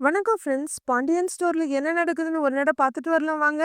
வணக்கம் ஃப்ரெண்ட்ஸ் பாண்டியன் ஸ்டோரில் என்ன நடக்குதுன்னு ஒரு நடை பார்த்துட்டு வரலாம் வாங்க.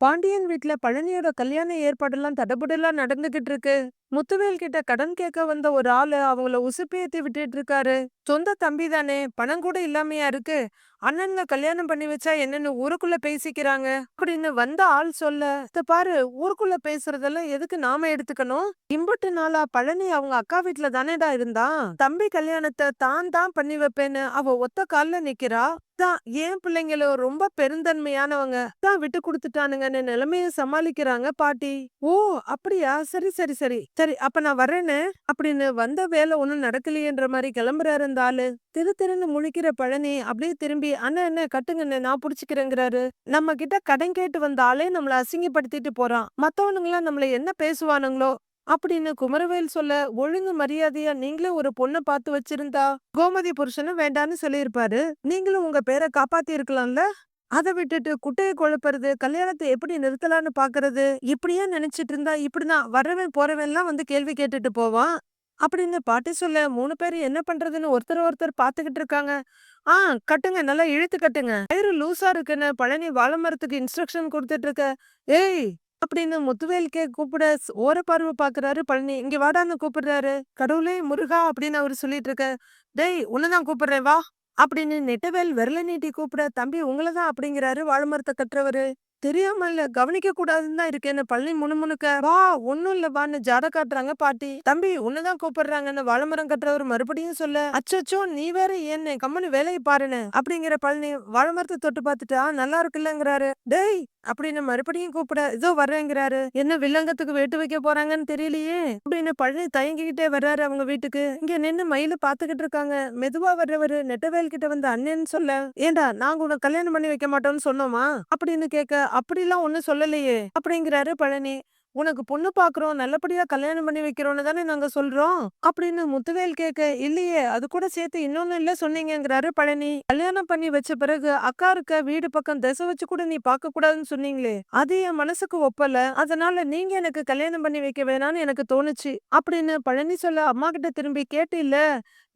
பாண்டியன் வீட்டில் பழனியோட கல்யாண ஏற்பாடெல்லாம் தடபுடலாக நடந்துக்கிட்டு இருக்கு. முத்துவேல் கிட்ட கடன் கேட்க வந்த ஒரு ஆளு அவங்கள உசுப்பேத்தி விட்டுட்டு இருக்காரு. சொந்த தம்பி தானே பணம் கூட இல்லாமையா இருக்கு. அண்ணன்ல கல்யாணம் பண்ணி வச்சா என்னன்னு ஊருக்குள்ள பேசிக்கிறாங்க. அப்படின்னு வந்த ஆள் சொல்ல "இத பாரு ஊருக்குள்ள பேசுறதெல்லாம் எதுக்கு நாம எடுத்துக்கணும்? இம்பட்டு நாளா பழனி அவங்க அக்கா வீட்டுல தானேடா இருந்தான் தம்பி கல்யாணத்தை தான் தான் பண்ணி வைப்பேன்னு அவ ஒத்த கால்ல நிக்கிறா? தான் ஏன் பிள்ளைங்கள ரொம்ப பெருந்தன்மையானவங்க? தான் விட்டு கொடுத்துட்டானுங்கன்னு நிலைமைய சமாளிக்கிறாங்க பாட்டி. ஓ அப்படியா? சரி சரி. சரி சரி அப்ப நான் வர்றேன்னு? அப்படின்னு வந்த வேலை ஒன்றும் நடக்கலையேன்ற மாதிரி கிளம்புறாரு அந்த ஆளு. திரு திருன்னு முழிக்கிற பழனி அப்படியே திரும்பி அண்ணன் என்ன கட்டுங்கண்ணே நான் புடிச்சுக்கிறேங்கிறாரு. நம்ம கிட்ட கடன் கேட்டு வந்த ஆளே நம்மள அசிங்கப்படுத்திட்டு போறான். மத்தவனுங்களாம் நம்மள என்ன பேசுவானுங்களோ? அப்படின்னு குமரவேல் சொல்ல ஒழுங்கு மரியாதையா நீங்களே ஒரு பொண்ணை பார்த்து வச்சிருந்தா கோமதி புருஷனும் வேண்டான்னு சொல்லியிருப்பாரு. நீங்களும் உங்க பேரை காப்பாத்தி இருக்கலாம்ல அதை விட்டுட்டு குட்டையை குழப்புறது கல்யாணத்தை எப்படி நிறுத்தலான்னு பாக்குறது இப்படியே நினைச்சிட்டு இருந்தா இப்படிதான் வரவன் போறவன்லாம் வந்து கேள்வி கேட்டுட்டு போவான். அப்படின்னு பாட்டி சொல்ல மூணு பேர் என்ன பண்றதுன்னு ஒருத்தர் ஒருத்தர் பாத்துக்கிட்டு இருக்காங்க. ஆ கட்டுங்க நல்லா இழுத்து கட்டுங்க. கயிறு லூசா இருக்குன்னு பழனி வாழை மரத்துக்கு இன்ஸ்ட்ரக்ஷன் கொடுத்துட்டு இருக்க. ஏய்! அப்படின்னு முத்துவேலுக்கே கூப்பிட ஸ்- ஓர பார்வை பாக்குறாரு பழனி. இங்க வாடான்னு கூப்பிடுறாரு. கடவுளே முருகா! அப்படின்னு அவரு சொல்லிட்டு இருக்க. டேய் உன்னதான் கூப்பிடுறேன். வா. அப்படின்னு நெட்டவேல் விரல நீட்டி கூப்பிட தம்பி உங்களதான் அப்படிங்கிறாரு வாழமரத்தை கற்றவரு தெரியாமல்ல கவனிக்க கூடாதுன்னு தான் இருக்கேன்னு பழனி முணுமுணுக்க வா ஒண்ணும் இல்ல வான்னு ஜாட காட்டுறாங்க பாட்டி. தம்பி உன்னதான் கூப்பிடுறாங்கன்னு வாழைமரம் கட்டுறவர் மறுபடியும் சொல்ல அச்சச்சோ நீ வேற என்ன கம்மனு வேலையை பாருன்னு. அப்படிங்கிற பழனி வாழைமரத்தை தொட்டு பார்த்துட்டா நல்லா இருக்குல்லங்கிறாரு. டேய் அப்படின்னு மறுபடியும் கூப்பிட இதோ வர்றேங்கிறாரு. என்ன வில்லங்கத்துக்கு வேட்டு வைக்க போறாங்கன்னு தெரியலையே? அப்படின்னு பழனி தயங்கிக்கிட்டே வர்றாரு அவங்க வீட்டுக்கு. இங்க நின்னு மயில பாத்துக்கிட்டு இருக்காங்க. மெதுவா வர்றவரு நெட்டவேல் கிட்ட வந்து அண்ணன் சொல்ல. ஏண்டா நாங்க உனக்கு கல்யாணம் பண்ணி வைக்க மாட்டோம்னு சொன்னோமா? அப்படின்னு கேட்க அப்படிலாம் ஒண்ணும் சொல்லலையே. அப்படிங்கிறாரு பழனி. உனக்கு பொண்ணு பாக்குறோம் நல்லபடியா கல்யாணம் பண்ணி வைக்கிறோம்னு தானே நாங்க சொல்றோம். அப்படின்னு முத்துவேல் கேட்க இல்லையே அது கூட சேர்த்து இன்னொன்னு இல்ல சொன்னீங்கங்கிறாரு பழனி. கல்யாணம் பண்ணி வச்ச பிறகு அக்கா இருக்க வீடு பக்கம் திசை வச்சு கூட நீ பார்க்க கூடாதுன்னு சொன்னீங்களே. அது என் மனசுக்கு ஒப்பல. அதனால நீங்க எனக்கு கல்யாணம் பண்ணி வைக்க வேணாம்னு எனக்கு தோணுச்சு. அப்படின்னு பழனி சொல்ல அம்மா கிட்ட திரும்பி கேட்டு இல்ல.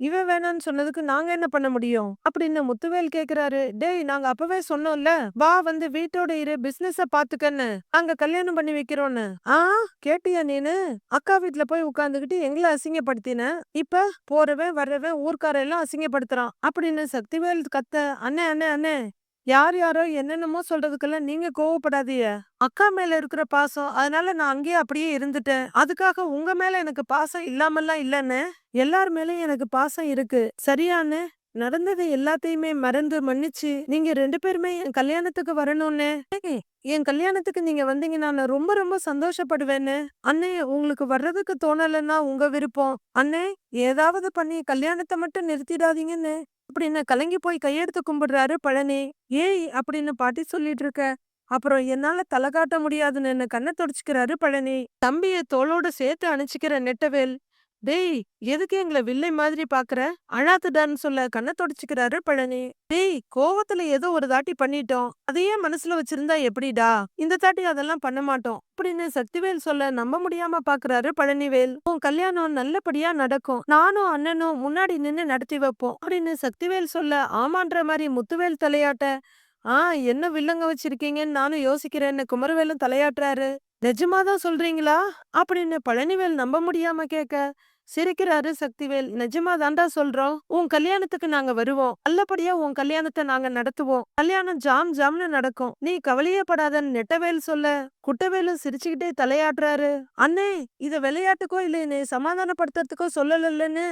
இவன் வேணாம்னு சொன்னதுக்கு நாங்க என்ன பண்ண முடியும்? அப்படின்னு முத்துவேல் கேக்குறாரு. டேய் நாங்க அப்பவே சொன்னோம்ல வா வந்து வீட்டோட இரு பிசினஸ பாத்துக்கன்னு அங்க கல்யாணம் பண்ணி வைக்கிறோன்னு. ஆ? கேட்டியா நீனு? அக்கா வீட்டுல போய் உட்காந்துக்கிட்டு எங்களை அசிங்கப்படுத்தின. இப்ப போறவன் வர்றவன் ஊர்க்கார எல்லாம் அசிங்கப்படுத்துறான். அப்படின்னு சக்திவேல் கத்த அண்ணே அண்ணே அண்ணே யார் யாரோ என்னென்னமோ சொல்றதுக்கெல்லாம் நீங்க கோவப்படாதீங்க. அக்கா மேல இருக்கிற பாசம் அதனால நான் அங்கேயே அப்படியே இருந்துட்டேன். அதுக்காக உங்க மேல எனக்கு பாசம் இல்லாமல்லாம் இல்லைன்னு எல்லார் மேலயும் எனக்கு பாசம் இருக்கு. சரியான்னு நடந்தது எல்லாத்தையுமே மறந்து மன்னிச்சு நீங்க ரெண்டு பேருமே என் கல்யாணத்துக்கு வரணும்னு. என் கல்யாணத்துக்கு நீங்க வந்தீங்கன்னா நான் ரொம்ப ரொம்ப சந்தோஷப்படுவேன்னு. அண்ணே உங்களுக்கு வர்றதுக்கு தோணலைன்னா உங்க விருப்பம். அண்ணே ஏதாவது பண்ணி கல்யாணத்தை மட்டும் நிறுத்திடாதீங்கன்னு. அப்படின்னு கலங்கி போய் கையெடுத்து கும்பிடுறாரு பழனி. ஏய் அப்படின்னு பாட்டி சொல்லிட்டு இருக்க. அப்புறம் என்னால தலை காட்ட முடியாதுன்னு என்ன கண்ணை தொடச்சிக்கிறாரு பழனி. தம்பிய தோளோட சேர்த்து அணைச்சிக்கிற நெட்டவேல். டேய் எதுக்கு எங்களை வில்லை மாதிரி பாக்குற? அழாத்துடான்னு சொல்ல கண்ணை தொடச்சுக்கிறாரு பழனி. டேய் கோவத்துல ஏதோ ஒரு தாட்டி பண்ணிட்டோம். அதையே மனசுல வச்சிருந்தா எப்படிடா? இந்த தாட்டி அதெல்லாம் பண்ண மாட்டோம் அப்படின்னு சக்திவேல் சொல்ல நம்ப முடியாம பாக்குறாரு பழனிவேல் உன் கல்யாணம் நல்லபடியா நடக்கும். நானும் அண்ணனும் முன்னாடி நின்னு நடத்தி வைப்போம் அப்படின்னு சக்திவேல் சொல்ல ஆமான்ற மாதிரி முத்துவேல் தலையாட்ட. ஆ என்ன வில்லங்க வச்சிருக்கீங்கன்னு நானும் யோசிக்கிறேன்னு குமரவேலும் தலையாட்டுறாரு. நிஜமா தான் சொல்றீங்களா? அப்படின்னு பழனிவேல் நம்ப முடியாம கேட்க சிரிக்கிறாரு சக்திவேல். நிஜமா தாண்டா சொல்றோம். உன் கல்யாணத்துக்கு நாங்க வருவோம். நல்லபடியா உன் கல்யாணத்தை நாங்க நடத்துவோம். கல்யாணம் ஜாம் ஜாம்னு நடக்கும். நீ கவலையப்படாதன்னு நெட்டவேல் சொல்ல குட்டவேலும் சிரிச்சுக்கிட்டே தலையாடுறாரு அண்ணே இத விளையாட்டுக்கோ இல்லைன்னு சமாதானப்படுத்துறதுக்கோ சொல்லலன்னு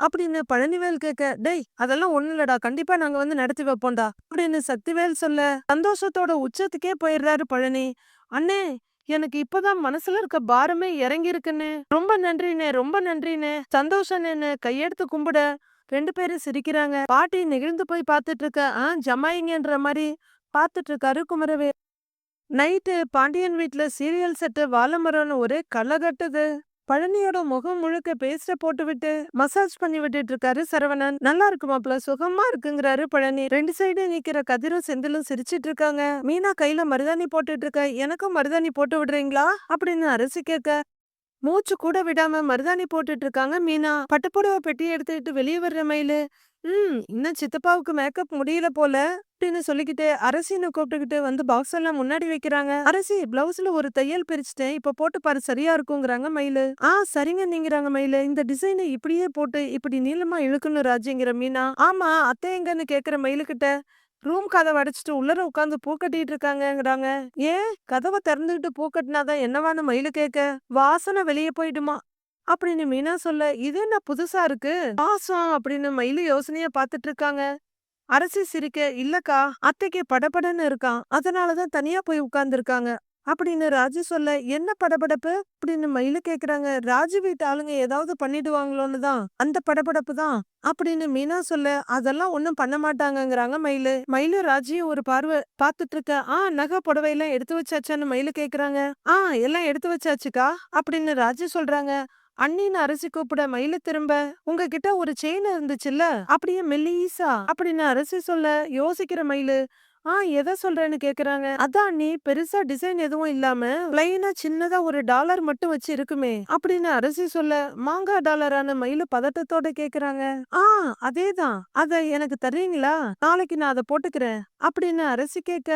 அப்படின்னு பழனிவேல் கேட்க டேய் அதெல்லாம் ஒண்ணு இல்லடா. கண்டிப்பா நாங்க வந்து நடத்தி வைப்போம்டா. அப்படின்னு சக்திவேல் சொல்ல சந்தோஷத்தோட உச்சத்துக்கே போயிடுறாரு பழனி. அண்ணே எனக்கு இப்பதான் மனசுல இருக்க பாரமே இறங்கி இருக்குன்னு ரொம்ப நன்றிண்ணே ரொம்ப நன்றிண்ணே. சந்தோஷன்னு கையெடுத்து கும்பிட. ரெண்டு பேரும் சிரிக்கிறாங்க. பாட்டி நெகிழ்ந்து போய் பார்த்துட்டு இருக்க ஆ ஜமாயிங்கன்ற மாதிரி பார்த்துட்டு இருக்காரு குமரவே நைட்டு பாண்டியன் வீட்டில் சீரியல் செட்டு வாழைமரம்னு ஒரே களை கட்டுது. பழனியோட முகம் முழுக்க பேஸ்ட போட்டு விட்டு மசாஜ் பண்ணி விட்டுட்டு இருக்காரு சரவணன். நல்லா இருக்குமாப்ல சுகமா இருக்குங்கிறாரு பழனி. ரெண்டு சைடு நிக்கிற கதிரும் செந்திலும் சிரிச்சிட்டு இருக்காங்க மீனா கையில மருதாணி போட்டுட்டு இருக்க எனக்கும் மருதாணி போட்டு விடுறீங்களா? அப்படின்னு அரசி கேட்க மூச்சு கூட விடாம மருதாணி போட்டுட்டு இருக்காங்க மீனா. பட்டுப்புடவை பெட்டி எடுத்துக்கிட்டு வெளியே வர்ற மயிலு ம் இன்னும் சித்தப்பாவுக்கு மேக்கப் முடியல போல அப்படின்னு சொல்லிக்கிட்டு அரசின்னு கூப்பிட்டுக்கிட்டு வந்து பாக்ஸ் எல்லாம் முன்னாடி வைக்கிறாங்க. அரசி பிளவுஸ்ல ஒரு தையல் பிரிச்சுட்டேன். இப்ப போட்டு பாரு சரியா இருக்குங்கிறாங்க மயிலு. ஆ சரிங்க நீங்கிறாங்க மயிலு. இந்த டிசைனை இப்படியே போட்டு இப்படி நீளமா இழுக்கணும் ராஜிங்கிற மீனா? ஆமா அத்தை எங்கன்னு கேக்குற மயிலு கிட்ட ரூம் கதவை அடைச்சிட்டு உள்ளர உட்காந்து பூ கட்டிட்டு இருக்காங்கங்கிறாங்க. ஏன்? கதவை திறந்துகிட்டு பூ கட்டினாதான் என்னவான்னு மயிலு கேட்க? வாசனை வெளியே போயிடுமா. அப்படின்னு மீனா சொல்ல இது என்ன புதுசா இருக்கு? பாசம் அப்படின்னு மயிலு யோசனைய பாத்துட்டு இருக்காங்க அரசி சிரிக்க இல்லக்கா அத்தைக்கு படபடன்னு இருக்கான். அதனாலதான் தனியா போய் உட்கார்ந்துருக்காங்க. அப்படின்னு ராஜு சொல்ல என்ன படபடப்பு? அப்படின்னு மயிலு கேக்குறாங்க. ராஜு வீட்டு ஆளுங்க ஏதாவது பண்ணிடுவாங்களோன்னு தான். அந்த படபடப்பு தான். அப்படின்னு மீனா சொல்ல அதெல்லாம் ஒண்ணும் பண்ண மாட்டாங்கங்கறாங்க மயிலு. மயிலு ராஜியும் ஒரு பார்வை பார்த்துட்டு இருக்க ஆ நகை புடவை எல்லாம் எடுத்து வச்சாச்சான்னு மயிலு கேக்குறாங்க. ஆ எல்லாம் எடுத்து வச்சாச்சுக்கா. அப்படின்னு ராஜு சொல்றாங்க. அண்ணின்னு அரசி கூப்பிட மயில திரும்ப உங்ககிட்ட ஒரு செயின் இருந்துச்சுல்ல அப்படியே மெல்லீசா அப்படின்னு அரசி சொல்ல யோசிக்கிற மயிலு ஆ எதை சொல்றேன்னு கேக்குறாங்க. அதான் நீ பெருசா டிசைன் எதுவும் இல்லாம பிளைனா சின்னதா ஒரு டாலர் மட்டும் வச்சு இருக்குமே அப்படின்னு அரசி சொல்ல மாங்காய் டாலரான மயில பதட்டத்தோட கேக்குறாங்க. ஆ அதேதான் அத எனக்கு தர்றீங்களா? நாளைக்கு நான் அதை போட்டுக்கிறேன் அப்படின்னு அரசி கேட்க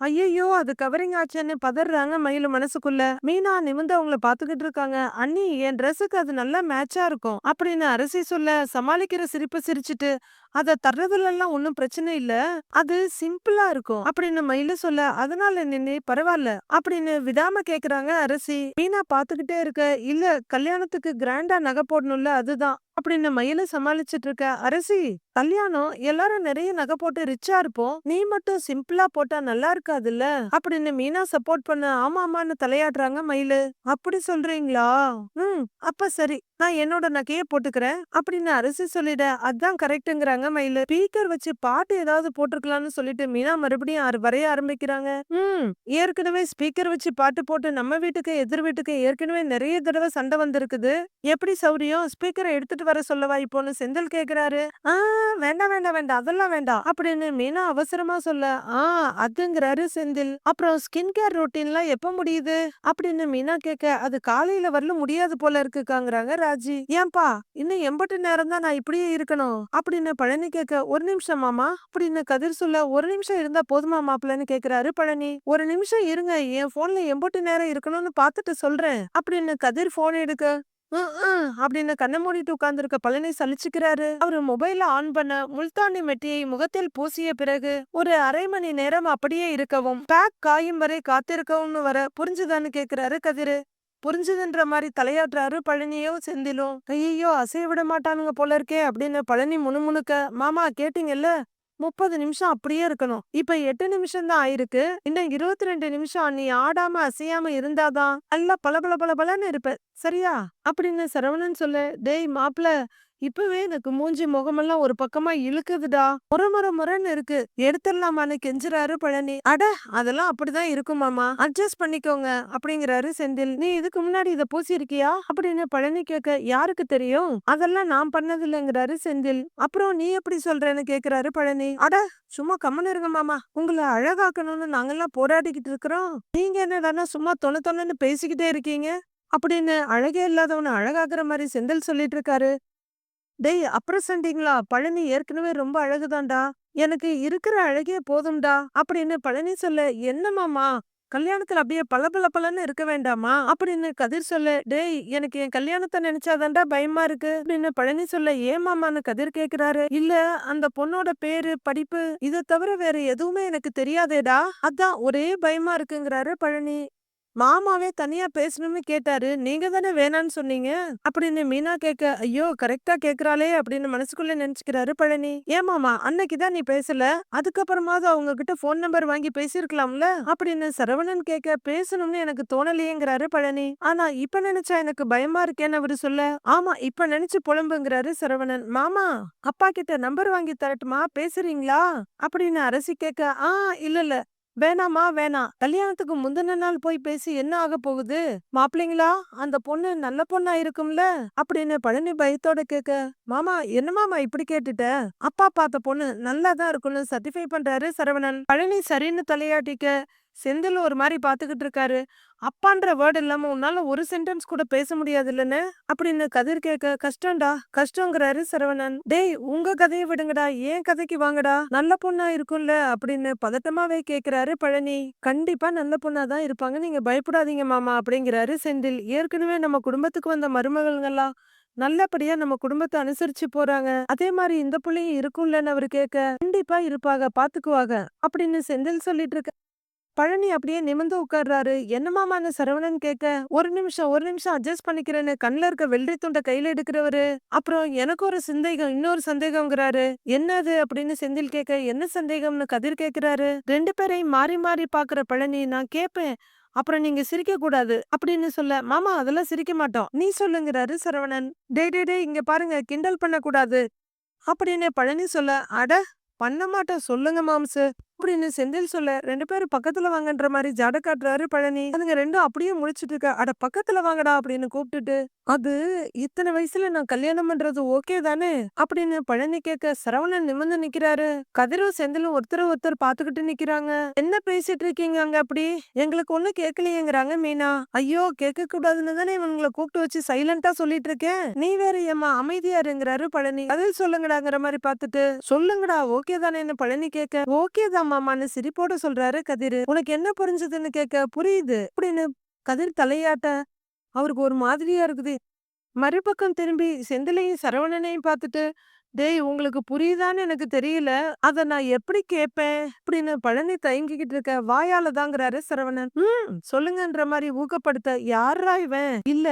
ஐயையோ! அது கவரிங் ஆச்சுன்னு பதறாங்க மயிலு மனசுக்குள்ள. மீனா நிமிந்து அவங்கள பாத்துக்கிட்டு இருக்காங்க. அண்ணி என் ட்ரெஸ்ஸுக்கு அது நல்லா மேட்சா இருக்கும் அப்படின்னு அரசி சொல்ல சமாளிக்கிற சிரிப்பு சிரிச்சிட்டு அதை தர்றதுல ஒன்றும் பிரச்சனை இல்லை. அது சிம்பிளா இருக்கும். அப்படின்னு மயில சொல்ல அதனால நின்று பரவாயில்ல அப்படின்னு விடாம கேக்குறாங்க அரசி. மீனா பாத்துக்கிட்டே இருக்க. இல்ல கல்யாணத்துக்கு கிராண்டா நகை போடணும்ல அதுதான் அப்படின்னு மயில சமாளிச்சிட்டு இருக்க அரசி. கல்யாணம் எல்லாரும் நிறைய நகை போட்டு ரிச்சா இருப்போம். நீ மட்டும் சிம்பிளா போட்டா நல்லா இருக்காதுல்ல அப்படின்னு மீனா சப்போர்ட் பண்ண ஆமா ஆமான்னு தலையாடுறாங்க மயிலு. அப்படி சொல்றீங்களா? ம் அப்ப சரி. நான் என்னோட நகையை போட்டுக்கிறேன் அப்படின்னு அரசி சொல்லிட அதான் கரெக்டுங்கிறாங்க மயிலு ஸ்பீக்கர் வச்சு பாட்டு ஏதாவது போட்டிருக்கலாம்னு சொல்லிட்டு மீனா மறுபடியும் வரைய ஆரம்பிக்கிறாங்க. ம். ஏற்கனவே ஸ்பீக்கர் வச்சு பாட்டு போட்டு நம்ம வீட்டுக்கு எதிர் வீட்டுக்கு ஏற்கனவே நிறைய தடவை சண்டை வந்திருக்குது. எப்படி சௌரியம்? ஸ்பீக்கரை எடுத்துட்டு வர சொல்லவா இப்போன்னு செந்தில் கேக்குறாரு. ஆ வேண்டாம் வேண்டாம் வேண்டாம். அதெல்லாம் வேண்டாம். அப்படின்னு மீனா அவசரமா சொல்ல ஆ அதுங்கிறாரு செந்தில். அப்புறம் ஸ்கின் கேர் ரொட்டீன்லாம் எப்ப முடியுது? அப்படின்னு மீனா கேட்க அது காலையில வரல முடியாது போல இருக்குக்காங்கிறாங்க ராஜி. ஏன்பா இன்னும் எண்பட்டு நேரம் தான் நான் இப்படியே இருக்கணும். அப்படின்னு பழனி கேட்க ஒரு நிமிஷம் மாமா அப்படின்னு கதிர் சொல்ல ஒரு நிமிஷம் இருந்தா போதுமா மாப்பிள்ளன்னு கேக்குறாரு பழனி. ஒரு நிமிஷம் இருங்க என் போன்ல எம்பட்டு நேரம் இருக்கணும்னு பாத்துட்டு சொல்றேன் அப்படின்னு கதிர் போன் எடுக்க அப்படின்னு கண்ணை மூடிட்டு உட்கார்ந்துருக்க பழனி சலிச்சுக்கிறாரு. அவரு மொபைல ஆன் பண்ண முல்தானி மெட்டியை முகத்தில் பூசிய பிறகு ஒரு அரை மணி நேரம் அப்படியே இருக்கவும் பேக் காயும் வரை காத்திருக்கவும் வர புரிஞ்சுதான்னு கேக்குறாரு கதிரு. புரிஞ்சுதுன்ற மாதிரி தலையாட்டுறாரு. பழனியோ செந்திலும் ஐயோ அசைய விட மாட்டானுங்க போல இருக்கே அப்படின்னு பழனி முணுமுணுக்க மாமா கேட்டீங்கல்ல முப்பது நிமிஷம் அப்படியே இருக்கணும். இப்ப எட்டு நிமிஷம் தான் ஆயிருக்கு. இன்னும் இருபத்தி ரெண்டு நிமிஷம் நீ ஆடாம அசையாம இருந்தாதான் நல்லா பல பல பல பலன்னு இருப்ப. சரியா? அப்படின்னு சரவணன் சொல்ல டேய் மாப்ள இப்பவே எனக்கு மூஞ்சி முகமெல்லாம் ஒரு பக்கமா இழுக்குதுடா. முறை முறை முறைன்னு இருக்கு. எடுத்துடலாமான்னு கெஞ்சுறாரு பழனி. அட அதெல்லாம் அப்படிதான் இருக்குமாமா அட்ஜஸ்ட் பண்ணிக்கோங்க அப்படிங்கிறாரு செந்தில். நீ இதுக்கு முன்னாடி இத பூசியிருக்கியா? அப்படின்னு பழனி கேட்க யாருக்கு தெரியும்? அதெல்லாம் நான் பண்ணது இல்லைங்கிறாரு செந்தில். அப்புறம் நீ எப்படி சொல்றேன்னு கேக்குறாரு பழனி. அட சும்மா கம்மன் இருங்க மாமா. உங்களை அழகாக்கணும்னு நாங்கெல்லாம் போராடிக்கிட்டு இருக்கிறோம். நீங்க என்னடான்னா சும்மா தொண தொணன்னு பேசிக்கிட்டே இருக்கீங்க? அப்படின்னு அழகே இல்லாதவனை அழகாக்குற மாதிரி செந்தில் சொல்லிட்டு இருக்காரு. டேய் அப்புறம் சண்டிங்களா பழனி ஏற்கனவே ரொம்ப அழகுதான்டா. எனக்கு இருக்கிற அழகே போதும்டா. அப்படின்னு பழனி சொல்ல என்னமாமா கல்யாணத்துல அப்படியே பல பல பலன்னு இருக்க வேண்டாமா? அப்படின்னு கதிர் சொல்ல டேய் எனக்கு என் கல்யாணத்தை நினைச்சாதான்டா பயமா இருக்கு. அப்படின்னு பழனி சொல்ல ஏமாமான்னு கதிர் கேக்குறாரு? இல்ல அந்த பொண்ணோட பேரு படிப்பு இதை தவிர வேற எதுவுமே எனக்கு தெரியாதேடா. அதான் ஒரே பயமா இருக்குங்கிறாரு பழனி. மாமாவே தனியா பேசணும்னு கேட்டாரு. நீங்க தானே வேணான்னு சொன்னீங்க? அப்படின்னு மீனா கேட்க ஐயோ கரெக்டா கேக்குறாளே அப்படின்னு மனசுக்குள்ள நினைச்சுக்கிறாரு பழனி. ஏன் மாமா அன்னைக்கு தான் நீ பேசல? அதுக்கப்புறமாவது அவங்க கிட்ட போன் நம்பர் வாங்கி பேசியிருக்கலாம்ல? அப்படின்னு சரவணன் கேட்க பேசணும்னு எனக்கு தோணலையேங்கிறாரு பழனி. ஆனா இப்ப நினைச்சா எனக்கு பயமா இருக்கேன்னு அவரு சொல்ல. ஆமா இப்ப நினைச்சு புலம்புங்கிறாரு சரவணன். மாமா அப்பா கிட்ட நம்பர் வாங்கி தரட்டுமா? பேசுறீங்களா? அப்படின்னு அரசி கேட்க ஆ இல்ல இல்ல. வேணாமா வேணாம். கல்யாணத்துக்கு முந்தின நாள் போய் பேசி என்ன ஆக போகுது? மாப்பிள்ளைங்களா? அந்த பொண்ணு நல்ல பொண்ணா இருக்கும்ல? அப்படின்னு பழனி பயத்தோட கேட்க மாமா என்ன மாமா இப்படி கேட்டுட்ட? அப்பா பார்த்த பொண்ணு நல்லா தான் இருக்கும்னு சர்டிஃபை பண்றாரு சரவணன். பழனி சரின்னு தலையாட்டிக்க செந்தில் ஒரு மாதிரி பார்த்துக்கிட்டு இருக்காரு. அப்பான்ற வேர்டு இல்லாம உன்னால ஒரு சென்டென்ஸ் கூட பேச முடியாது இல்லைன்னு அப்படின்னு கதிர் கேட்க கஷ்டம்டா கஷ்டங்கிறாரு சரவணன். டேய் உங்க கதையை விடுங்கடா. ஏன் கதைக்கு வாங்கடா? நல்ல பொண்ணா இருக்கும்ல? அப்படின்னு பதட்டமாவே கேக்குறாரு பழனி. கண்டிப்பா நல்ல பொண்ணா தான் இருப்பாங்க. நீங்க பயப்படாதீங்க மாமா அப்படிங்கிறாரு செந்தில். ஏற்கனவே நம்ம குடும்பத்துக்கு வந்த மருமகள்கள்லாம் நல்லபடியா நம்ம குடும்பத்தை அனுசரிச்சு போறாங்க. அதே மாதிரி இந்த புள்ளையும் இருக்கும்லன்னு அவர் கேட்க கண்டிப்பா இருப்பாங்க பாத்துக்குவாங்க அப்படின்னு செந்தில் சொல்லிட்டு இருக்க பழனி அப்படியே நிமிர்ந்து உட்கார்றாரு. என்னமாமான்னு சரவணன் கேட்க ஒரு நிமிஷம் ஒரு நிமிஷம் அட்ஜஸ்ட் பண்ணிக்கிறேன்னு கண்ணில் இருக்க வெள்ளி துண்டை கையில எடுக்கிறவரு. அப்புறம் எனக்கு ஒரு சந்தேகம் இன்னொரு சந்தேகம்ங்கிறாரு. என்னது அப்படின்னு செந்தில் கேட்க என்ன சந்தேகம்னு கதிர் கேக்குறாரு. ரெண்டு பேரையும் மாறி மாறி பாக்குற பழனி நான் கேட்பேன் அப்புறம் நீங்க சிரிக்க கூடாது அப்படின்னு சொல்ல மாமா அதெல்லாம் சிரிக்க மாட்டோம். நீ சொல்லுங்கிறாரு சரவணன். டே டே டே இங்க பாருங்க கிண்டல் பண்ண கூடாது அப்படின்னு பழனி சொல்ல அட பண்ண மாட்டோம். சொல்லுங்க மாம்சு. அப்படின்னு செந்தில் சொல்ல ரெண்டு பேரும் பக்கத்துல வாங்கன்ற மாதிரி ஜட காட்டுறாரு பழனி. அதுங்க ரெண்டும் அப்படியே முடிச்சிட்டு இருக்க. அட பக்கத்துல வாங்கடா அப்படின்னு கூப்பிட்டுட்டு அது இத்தனை வயசுல நான் கல்யாணம் பண்றது ஓகே தானே? அப்படின்னு பழனி கேட்க சரவணன் நிமிர்ந்து நிக்கிறாரு. கதிரும் செந்திலும் ஒருத்தர் ஒருத்தர் பாத்துக்கிட்டு நிக்கிறாங்க. என்ன பேசிட்டு இருக்கீங்க அங்க அப்படி? எங்களுக்கு ஒண்ணு கேட்கலையேங்கிறாங்க மீனா. ஐயோ கேட்க கூடாதுன்னு தானே இவங்களை கூப்பிட்டு வச்சு சைலண்டா சொல்லிட்டு இருக்கேன். நீ வேற ஏமா அமைதியா இருங்கிறாரு பழனி. பதில் சொல்லுங்கடாங்கிற மாதிரி பாத்துட்டு சொல்லுங்கடா ஓகே தானேன்னு பழனி கேட்க ஓகே தான் மாமான்னு சிரிப்போட சொல்றாரு கதிர். உனக்கு என்ன புரிஞ்சதுன்னு கேட்க புரியுது. அப்படின்னு கதிர் தலையாட்ட அவருக்கு ஒரு மாதிரியா இருக்குது. மறுபக்கம் திரும்பி செந்திலையும் சரவணனையும் பார்த்துட்டு டேய் உங்களுக்கு புரியுதான்னு எனக்கு தெரியல. அத நான் எப்படி கேட்பேன் அப்படின்னு பழனி தயங்கிக்கிட்டு இருக்க வாயால தாங்கிறாரு சரவணன். ம் சொல்லுங்கன்ற மாதிரி ஊக்கப்படுத்த யாரா இவன்? இல்ல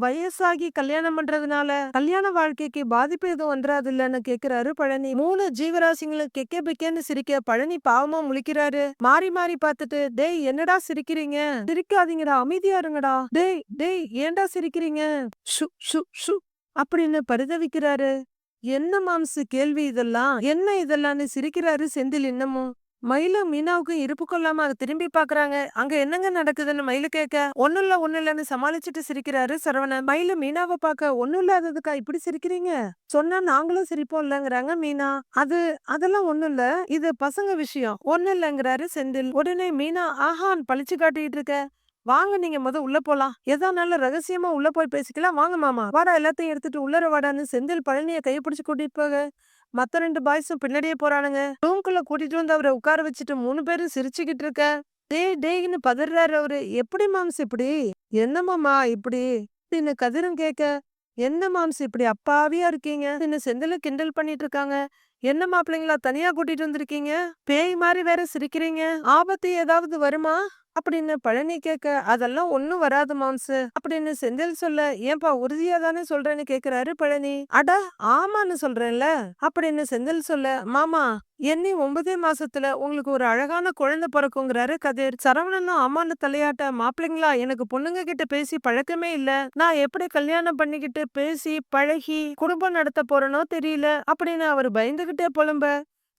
வயசாகி கல்யாணம் பண்றதுனால கல்யாண வாழ்க்கைக்கு பாதிப்பு எதுவும் வந்துடாது இல்லன்னு கேக்குறாரு பழனி. மூணு ஜீவராசிங்களும் கெக்க பெக்கேன்னு சிரிக்க பழனி பாவமா முழிக்கிறாரு. மாறி மாறி பார்த்துட்டு டேய் என்னடா சிரிக்கிறீங்க? சிரிக்காதீங்கடா அமைதியா இருங்கடா. டேய் டேய் ஏன்டா சிரிக்கிறீங்க? ஷு ஷு ஷு அப்படின்னு பரிதவிக்கிறாரு. என்ன மாம்சு கேள்வி இதெல்லாம்? என்ன இதெல்லாம்னு சிரிக்கிறாரு செந்தில் இன்னமும். மயிலும் மீனாவுக்கும் இருப்பு கொள்ளாம அதை திரும்பி பாக்குறாங்க. அங்க என்னங்க நடக்குதுன்னு மயிலு கேட்க ஒண்ணும் இல்ல ஒண்ணும் இல்லன்னு சமாளிச்சுட்டு சிரிக்கிறாரு சரவணன் மயிலு மீனாவை பார்க்க ஒண்ணும் இல்லாததுக்கா இப்படி சிரிக்கிறீங்க? சொன்னா நாங்களும் சிரிப்போம் இல்லங்கிறாங்க மீனா. அது அதெல்லாம் ஒண்ணும் இல்ல. இது பசங்க விஷயம். ஒண்ணும் இல்லங்கிறாரு செந்தில். உடனே மீனா ஆஹான் பழிச்சு காட்டிட்டு இருக்க. வாங்க நீங்க முத உள்ள போலாம். நல்ல ரகசியமா உள்ள போய் பேசிக்கலாம். வாங்க மாமா. வாடா எல்லாத்தையும் எடுத்துட்டு உள்ளர வாடான்னு செந்தில் பழனிய கைப்பிடிச்சு கூட்டிட்டு போக. மத்த ரெண்டு பாய்ஸும் பின்னாடியே போறானுங்க. ரூம்குள்ள கூட்டிட்டு வந்து அவரை உட்கார வச்சுட்டு மூணு பேரும் சிரிச்சுக்கிட்டு இருக்க. டேய் டேய்னு பதறாரு அவரு. எப்படி மாம்ஸ் இப்படி? என்ன மாமா இப்படி? அப்படின்னு கதிரும் கேட்க. என்ன மாம்ஸ் இப்படி அப்பாவியா இருக்கீங்க? என்ன செந்தில கிண்டல் பண்ணிட்டு இருக்காங்க. என்ன மாப்பிள்ளைங்களா தனியா கூட்டிட்டு வந்திருக்கீங்க? பேய் மாதிரி வேற சிரிக்கிறீங்க. ஆபத்து ஏதாவது வருமா? அப்படின்னு பழனி கேட்க அதெல்லாம் ஒன்னும் வராது மாம்சு அப்படின்னு செந்தில் சொல்ல ஏன்பா உறுதியா தானே சொல்றேன்னு கேக்குறாரு பழனி. அட ஆமான்னு சொல்றேன்ல அப்படின்னு செந்தில் சொல்ல மாமா எண்ணி ஒன்பதே மாசத்துல உங்களுக்கு ஒரு அழகான குழந்தை பிறக்குங்கிறாரு கதிர். சரவணனும் அம்மான்னு தலையாட்ட மாப்பிள்ளைங்களா எனக்கு பொண்ணுங்க கிட்ட பேசி பழக்கமே இல்ல. நான் எப்படி கல்யாணம் பண்ணிக்கிட்டு பேசி பழகி குடும்பம் நடத்த போறேனோ தெரியல அப்படின்னு அவர் பயந்துகிட்டே புலம்ப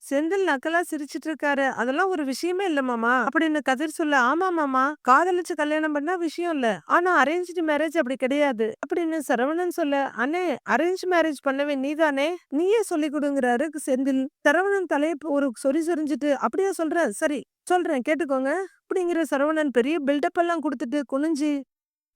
செந்தில் நக்கலா சிரிச்சிட்டு இருக்காரு அதெல்லாம் ஒரு விஷயமே இல்ல மாமா அப்படின்னு கதிர் சொல்ல ஆமா மாமா காதலிச்சு கல்யாணம் பண்ணா விஷயம் இல்ல. ஆனா அரேஞ்ச்டு மேரேஜ் அப்படி கிடையாது அப்படின்னு சரவணன் சொல்ல அண்ணே அரேஞ்ச் மேரேஜ் பண்ணவே நீதானே? நீயே சொல்லி கொடுங்கிறாரு செந்தில். சரவணன் தலையை ஒரு சொறி சொரிஞ்சிட்டு அப்படியா சொல்ற? சரி சொல்றேன் கேட்டுக்கோங்க அப்படிங்கிற சரவணன் பெரிய பில்டப் எல்லாம் கொடுத்துட்டு குனிஞ்சு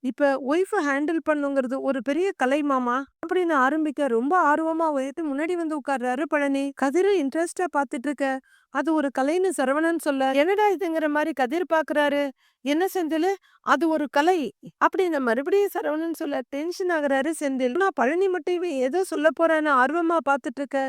இப்ப ஒய்ஃபை ஹேண்டில் பண்ணுங்கிறது ஒரு பெரிய கலை மாமா. அப்படின்னு ஆரம்பிக்க ரொம்ப ஆர்வமா உயர்த்து முன்னாடி வந்து உட்கார்றாரு பழனி. கதிர இன்ட்ரெஸ்டா பாத்துட்டு இருக்க அது ஒரு கலைன்னு சரவணன் சொல்ல என்னடா இதுங்கிற மாதிரி கதிர் பாக்குறாரு என்ன செந்தில்? அது ஒரு கலை. அப்படின்னு மறுபடியும் சரவணன் சொல்ல டென்ஷன் ஆகுறாரு செந்தில். நான் பழனி மட்டும் ஏதோ சொல்ல போறான்னு ஆர்வமா பாத்துட்டு இருக்க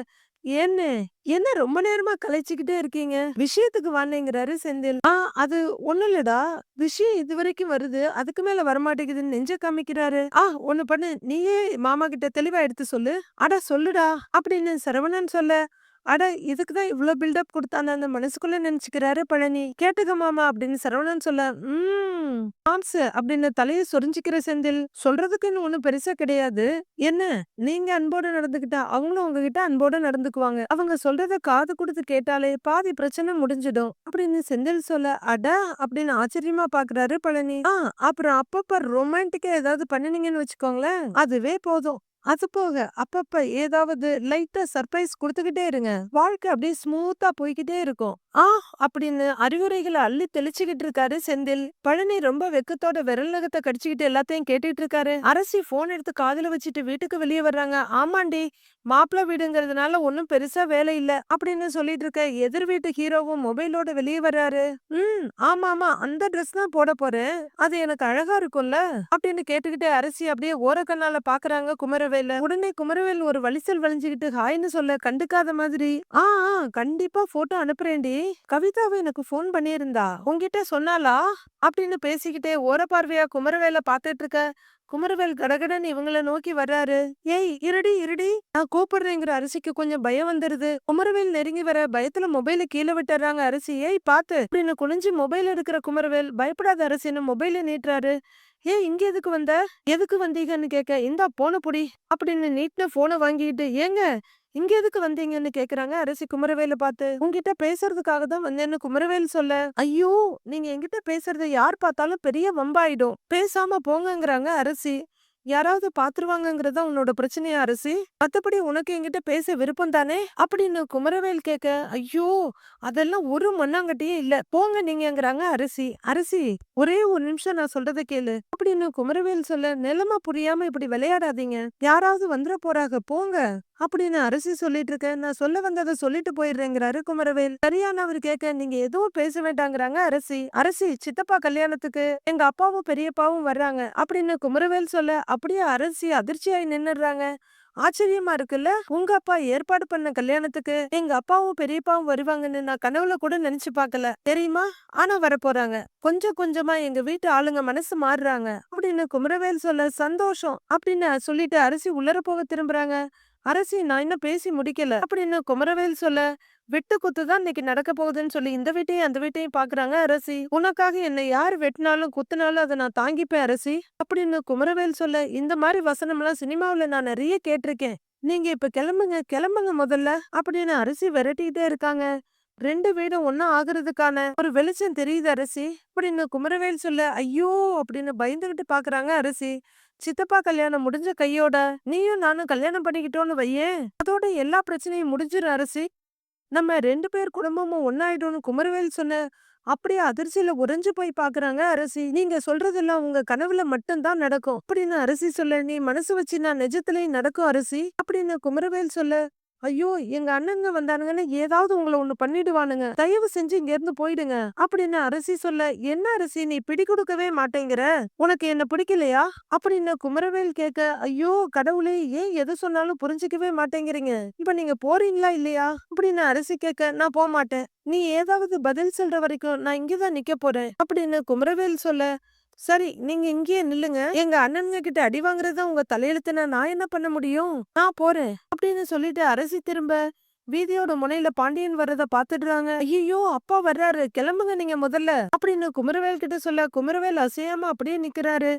ஏன்னு என்ன ரொம்ப நேரமா கலைச்சுக்கிட்டே இருக்கீங்க? விஷயத்துக்கு வானேங்கிறாரு செந்தில். ஆ அது ஒண்ணு இல்லடா. விஷயம் இது வரைக்கும் வருது. அதுக்கு மேல வரமாட்டேங்குதுன்னு நெஞ்ச காமிக்கிறாரு. ஆ ஒண்ணு பண்ணு. நீயே மாமா கிட்ட தெளிவா எடுத்து சொல்லு. அடா சொல்லுடா. அப்படின்னு சரவணன் சொல்ல அட இதுக்குதான் இவ்வளோ பில்டப் கொடுத்தான்னு மனசுக்குள்ள நினைச்சுக்கிறாரு பழனி. கேட்டுக்க மாமா அப்படின்னு சரவணன் சொல்ல உம் மாம்ஸ் அப்படின்னு தலையை சொரிஞ்சுக்கிற செந்தில் சொல்றதுக்குன்னு இன்னும் பெருசா கிடையாது. என்ன? நீங்க அன்போட நடந்துக்கிட்டா அவங்களும் உங்ககிட்ட அன்போட நடந்துக்குவாங்க. அவங்க சொல்றத காது கொடுத்து கேட்டாலே பாதி பிரச்சனை முடிஞ்சிடும் அப்படின்னு செந்தில் சொல்ல அட அப்படின்னு ஆச்சரியமா பாக்குறாரு பழனி. ஆ அப்புறம் அப்பப்ப ரொமான்டிக்கா ஏதாவது பண்ணினீங்கன்னு வச்சுக்கோங்களேன். அதுவே போதும். அது போக அப்பப்ப ஏதாவது லைட்டா சர்ப்ரைஸ் கொடுத்துக்கிட்டே இருங்க. வாழ்க்கை அப்படியே ஸ்மூத்தா போய்கிட்டே இருக்கும். ஆ அப்படின்னு அறிவுரைகளை அள்ளி தெளிச்சுக்கிட்டு இருக்காரு செந்தில். பழனி ரொம்ப வெக்கத்தோட விரல் நகத்தை கடிச்சுக்கிட்டு எல்லாத்தையும் கேட்டுட்டு இருக்காரு. அரசி போன் எடுத்து காதுல வச்சுட்டு வீட்டுக்கு வெளியே வர்றாங்க. ஆமாண்டி மாப்பிள்ள வீடுங்கிறதுனால ஒன்னும் பெருசா வேலை இல்ல அப்படின்னு சொல்லிட்டு இருக்க எதிர் வீட்டு ஹீரோவும் மொபைலோட வெளியே வர்றாரு. ம் ஆமா ஆமா அந்த ட்ரெஸ் தான் போட போறேன். அது எனக்கு அழகா இருக்கும்ல அப்படின்னு கேட்டுக்கிட்டே அரசி அப்படியே ஓரக்கண்ணால பாக்குறாங்க இல்லை உடனே குமரவேல் ஒரு வலிசல் வளைஞ்சுக்கிட்டு ஹாய்னு சொல்ல கண்டுக்காத மாதிரி ஆ ஆ கண்டிப்பா போட்டோ அனுப்புறேன்டி. கவிதாவை எனக்கு ஃபோன் பண்ணியிருந்தா. உங்ககிட்ட சொன்னாலா அப்படின்னு பேசிக்கிட்டே ஓரப்பார்வையா குமரவேல பாத்துட்டு இருக்க குமரவேல் கடகடன் இவங்கள நோக்கி வர்றாரு. ஏய் இருடி இருடி நான் கூப்பிடுறேங்கிற அரிசிக்கு கொஞ்சம் பயம் வந்துருது. குமரவேல் நெருங்கி வர பயத்துல மொபைல கீழே விட்டுறாங்க அரிசி. ஏய் பாத்து அப்படின்னு குனிஞ்சு மொபைல் எடுக்கிற குமரவேல் பயப்படாத அரிசின்னு மொபைல நீட்டுறாரு. ஏன் இங்க எதுக்கு வந்த? எதுக்கு வந்தீங்கன்னு கேட்க இந்தா போன புடி அப்படின்னு நீட்னு போனை வாங்கிட்டு ஏங்க இங்க எதுக்கு வந்தீங்கன்னு கேக்குறாங்க அரசி குமரவேல பார்த்து. உங்ககிட்ட பேசுறதுக்காக தான் வந்தேன்னு குமரவேல் சொல்ல. ஐயோ நீங்க என்கிட்ட பேசுறத யார் பார்த்தாலும் பெரிய வம்பாயிடும். பேசாம போங்கங்கிறாங்க அரசி. யாராவது பாத்துருவாங்கங்கறதா உன்னோட பிரச்சனையா அரசி? மத்தபடி உனக்கு என்கிட்ட பேச விருப்பம் தானே? அப்படின்னு குமரவேல் கேட்க ஐயோ அதெல்லாம் ஒரு மண்ணாங்கட்டியே இல்ல. போங்க நீங்கங்கறாங்க அரசி. அரசி ஒரே ஒரு நிமிஷம் நான் சொல்றத கேளு அப்படின்னு குமரவேல் சொல்ல நிலைமை புரியாம இப்படி விளையாடாதீங்க. யாராவது வந்துட போறாங்க போங்க அப்படின்னு அரசி சொல்லிட்டு இருக்க நான் சொல்ல வந்ததை சொல்லிட்டு போயிடுறேங்கிறாரு குமரவேல். சரியான அவர் கேட்க நீங்க எதுவும் பேச வேண்டாங்கிறாங்க அரசி. அரசி சித்தப்பா கல்யாணத்துக்கு எங்க அப்பாவும் பெரியப்பாவும் வர்றாங்க அப்படின்னு குமரவேல் சொல்ல அப்படியே அரசி அதிர்ச்சியாய் நின்னுடுறாங்க. ஆச்சரியமா இருக்குல்ல? உங்க அப்பா ஏற்பாடு பண்ண கல்யாணத்துக்கு எங்க அப்பாவும் பெரியப்பாவும் வருவாங்கன்னு நான் கனவுல கூட நினைச்சு பார்க்கல. தெரியுமா? ஆனா வர போறாங்க கொஞ்சம் கொஞ்சமா எங்க வீட்டு ஆளுங்க மனசு மாறுறாங்க. அப்படின்னு குமரவேல் சொல்ல சந்தோஷம் அப்படின்னு சொல்லிட்டு அரிசி உள்ளர போக திரும்புறாங்க. அரசி நான் இன்னும் பேசி முடிக்கல. அப்படின்னு குமரவேல் சொல்ல வெட்டு குத்து தான் இன்னைக்கு நடக்க போகுதுன்னு சொல்லி இந்த வீட்டையும் அந்த வீட்டையும் பாக்குறாங்க அரசி. உனக்காக என்னை யார் வெட்டினாலும் குத்துனாலும் அதை நான் தாங்கிப்பேன் அரசி. அப்படின்னு குமரவேல் சொல்ல இந்த மாதிரி வசனம் எல்லாம் நான் நிறைய கேட்டிருக்கேன். நீங்க இப்ப கிளம்புங்க கிளம்புங்க முதல்ல. அப்படின்னு அரிசி விரட்டிக்கிட்டே இருக்காங்க. ரெண்டு வீடும் ஒன்னும் ஆகுறதுக்கான ஒரு வெளிச்சம் தெரியுது அரசி. அப்படின்னு குமரவேல் சொல்ல ஐயோ அப்படின்னு பயந்துகிட்டு பாக்குறாங்க அரசி. சித்தப்பா கல்யாணம் முடிஞ்ச கையோட நீயும் நானும் கல்யாணம் பண்ணிக்கிட்டோன்னு வையேன் அதோட எல்லா பிரச்சனையும் முடிஞ்சிரும் அரசி. நம்ம ரெண்டு பேர் குடும்பமும் ஒன்னாயிடும்னு குமரவேல் சொன்ன அப்படியே அதிர்ச்சியில உறைஞ்சு போய் பாக்குறாங்க அரசி. நீங்க சொல்றதெல்லாம் உங்க கனவுல மட்டும்தான் நடக்கும். அப்படின்னு அரசி சொல்ல நீ மனசு வச்சு நான் நிஜத்திலேயே நடக்கும் அரசி. அப்படின்னு குமரவேல் சொல்ல ஐயோ எங்க அண்ணங்க வந்தானுங்கன்னு ஏதாவது உங்களை ஒண்ணு பண்ணிடுவானுங்க. தயவு செஞ்சு இங்க இருந்து போயிடுங்க. அப்படின்னு அரசி சொல்ல என்ன அரசி நீ பிடி கொடுக்கவே மாட்டேங்கிற? உனக்கு என்ன பிடிக்கலையா? அப்படின்னு குமரவேல் கேட்க ஐயோ கடவுளே ஏன் எது சொன்னாலும் புரிஞ்சுக்கவே மாட்டேங்கிறீங்க? இப்ப நீங்க போறீங்களா இல்லையா? அப்படின்னு அரசி கேட்க நான் போக மாட்டேன் நீ ஏதாவது பதில் சொல்ற வரைக்கும் நான் இங்கதான் நிக்க போறேன். அப்படின்னு குமரவேல் சொல்ல சரி நீங்க இங்கேயே நில்லுங்க. எங்க அண்ணனுங்க கிட்ட அடி வாங்குறதா உங்க தலையெழுத்துனா நான் என்ன பண்ண முடியும்? நான் போறேன். அப்படின்னு சொல்லிட்டு அரசி திரும்ப வீதியோட முனையில பாண்டியன் வர்றத பாத்துடுறாங்க. ஐயோ அப்பா வர்றாரு. கிளம்புங்க நீங்க முதல்ல. அப்படின்னு குமரவேல் கிட்ட சொல்ல குமரவேல் அசையாம அப்படியே நிக்கிறாரு.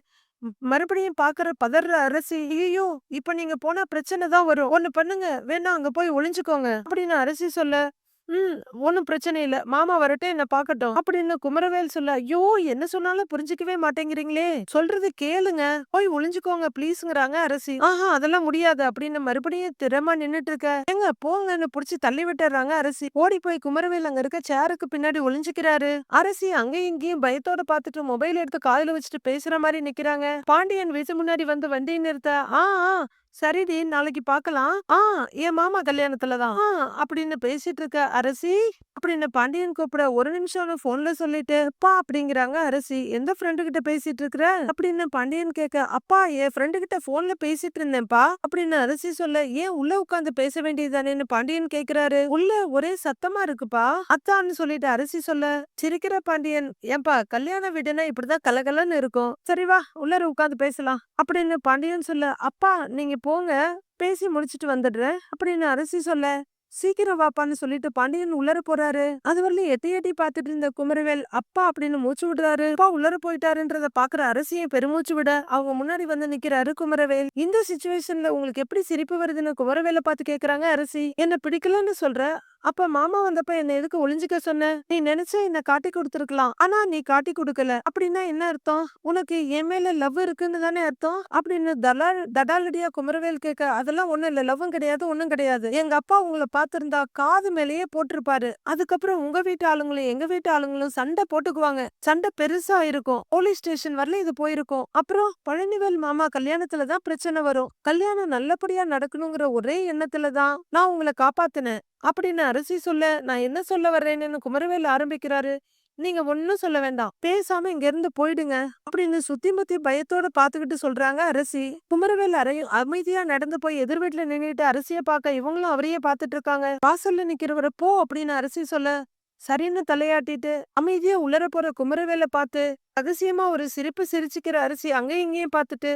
மறுபடியும் பாக்குற பதற அரசி ஐயோ இப்ப நீங்க போனா பிரச்சனை தான் வரும். ஒண்ணு பண்ணுங்க. வேணா அங்க போய் ஒளிஞ்சுக்கோங்க. அப்படின்னு அரசி சொல்ல ம் ஒன்னும் பிரச்சனை இல்லை. மாமா வரட்டும் என்ன பாக்கட்டும் அப்படின்னு குமரவேல் சொல்ல ஐயோ என்ன சொன்னாலும் புரிஞ்சுக்கவே மாட்டேங்கிறீங்களே. சொல்றது கேளுங்க. போய் ஒளிஞ்சுக்கோங்க ப்ளீஸ்ங்கிறாங்க அரசி. ஆஹா அதெல்லாம் முடியாது அப்படின்னு மறுபடியும் திறமா நின்னுட்டு இருக்க. எங்க போங்கன்னு புடிச்சு தள்ளி விட்டுறாங்க அரசி. ஓடி போய் குமரவேல் அங்க இருக்க சேருக்கு பின்னாடி ஒளிஞ்சுக்கிறாரு. அரசி அங்கேயும் இங்கேயும் பயத்தோட பார்த்துட்டு மொபைல் எடுத்து காதுல வச்சுட்டு பேசுற மாதிரி நிக்கிறாங்க. பாண்டியன் வீட்டு முன்னாடி வந்து வண்டியை நிறுத்த ஆ ஆ சரிடி நாளைக்கு பார்க்கலாம் ஆ என் மாமா கல்யாணத்துல தான். ஆ அப்படின்னு பேசிட்டு இருக்க அரசி அப்படின்னு பாண்டியன் கூப்பிட ஒரு நிமிஷம் போன்ல சொல்லிட்டு அப்பா அப்படிங்கிறாங்க அரசி. எந்த ஃப்ரெண்டு கிட்ட பேசிட்டு இருக்கிற? அப்படின்னு பாண்டியன் கேட்க அப்பா என் ஃப்ரெண்டு கிட்ட போன்ல பேசிட்டு இருந்தேன்ப்பா அப்படின்னு அரசி சொல்ல ஏன் உள்ள உட்காந்து பேச வேண்டியதானேன்னு பாண்டியன் கேக்குறாரு உள்ள ஒரே சத்தமா இருக்குப்பா. அத்தான்னு சொல்லிட்டு அரசி சொல்ல சிரிக்கிற பாண்டியன் ஏன்பா கல்யாண வீடுனா இப்படிதான் கலகலன்னு இருக்கும். சரி வா உள்ளார உட்காந்து பேசலாம் அப்படின்னு பாண்டியன் சொல்ல அப்பா நீங்க போங்க பேசி முடிச்சிட்டு வந்துடுறேன். அப்படின்னு அரசி சொல்ல? சீக்கிரம் வாப்பான்னு சொல்லிட்டு பாண்டியன் உள்ளர போறாரு. அது வரலையும் எட்டி எட்டி பாத்துட்டு இருந்த குமரவேல் அப்பா அப்படின்னு மூச்சு விடுறாரு. அப்பா உள்ளர போயிட்டாருன்றத பாக்குற அரசியை பெருமூச்சு விட அவங்க முன்னாடி வந்து நிக்கிறாரு குமரவேல். இந்த சுச்சுவேஷன்ல உங்களுக்கு எப்படி சிரிப்பு வருதுன்னு குமரவேலை பார்த்து கேக்குறாங்க அரசி. என்ன பிடிக்கலன்னு சொல்ற அப்ப மாமா வந்தப்ப என்ன எதுக்கு ஒளிஞ்சுக்க சொன்ன? நீ நினைச்ச என்ன காட்டி கொடுத்துருக்கலாம். ஆனா நீ காட்டி கொடுக்கல. அப்படின்னா என்ன அர்த்தம்? உனக்கு என் மேல லவ் இருக்குன்னு தானே அர்த்தம்? அப்படின்னு தலால் தடாலடியா குமரவேல் கேட்க அதெல்லாம் ஒண்ணும் இல்ல. லவ்வும் கிடையாது ஒண்ணும் கிடையாது. எங்க அப்பா உங்களை பாத்திருந்தா காது மேலேயே போட்டிருப்பாரு. அதுக்கப்புறம் உங்க வீட்டு ஆளுங்களும் எங்க வீட்டு ஆளுங்களும் சண்டை போட்டுக்குவாங்க. சண்டை பெருசா இருக்கும். போலீஸ் ஸ்டேஷன் வரல இது போயிருக்கும். அப்புறம் பழனிவேல் மாமா கல்யாணத்துல தான் பிரச்சனை வரும். கல்யாணம் நல்லபடியா நடக்கணுங்கிற ஒரே எண்ணத்துல தான் நான் உங்களை காப்பாத்தினேன். அப்படின்னு அரசி சொல்ல நான் என்ன சொல்ல வர்றேன்னு குமரவேல் ஆரம்பிக்கிறாரு. நீங்க ஒன்னும் சொல்ல வேண்டாம். பேசாம இங்க இருந்து போயிடுங்க. அப்படின்னு சுத்தி முத்தி பயத்தோட பாத்துக்கிட்டு சொல்றாங்க அரசி. குமரவேல் அறையும் அமைதியா நடந்து போய் எதிர் வீட்டுல நின்னுட்டு அரசிய பார்க்க இவங்களும் அவரையே பாத்துட்டு இருக்காங்க. வாசல்ல நிக்கிறவரை போ அப்படின்னு அரசி சொல்ல சரின்னு தலையாட்டிட்டு அமைதியா உளர போற குமரவேலை பார்த்து ரகசியமா ஒரு சிரிப்பு சிரிச்சுக்கிற அரிசி அங்கேயும் இங்கேயும் பார்த்துட்டு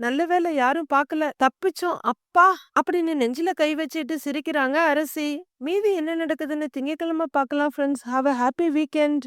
நல்ல வேலை யாரும் பார்க்கல. தப்பிச்சோம். அப்பா! அப்படின்னு நெஞ்சில கை வச்சுட்டு சிரிக்கிறாங்க அரசி. மீதி என்ன நடக்குதுன்னு திங்கக்கிழமை பார்க்கலாம் friends have a happy weekend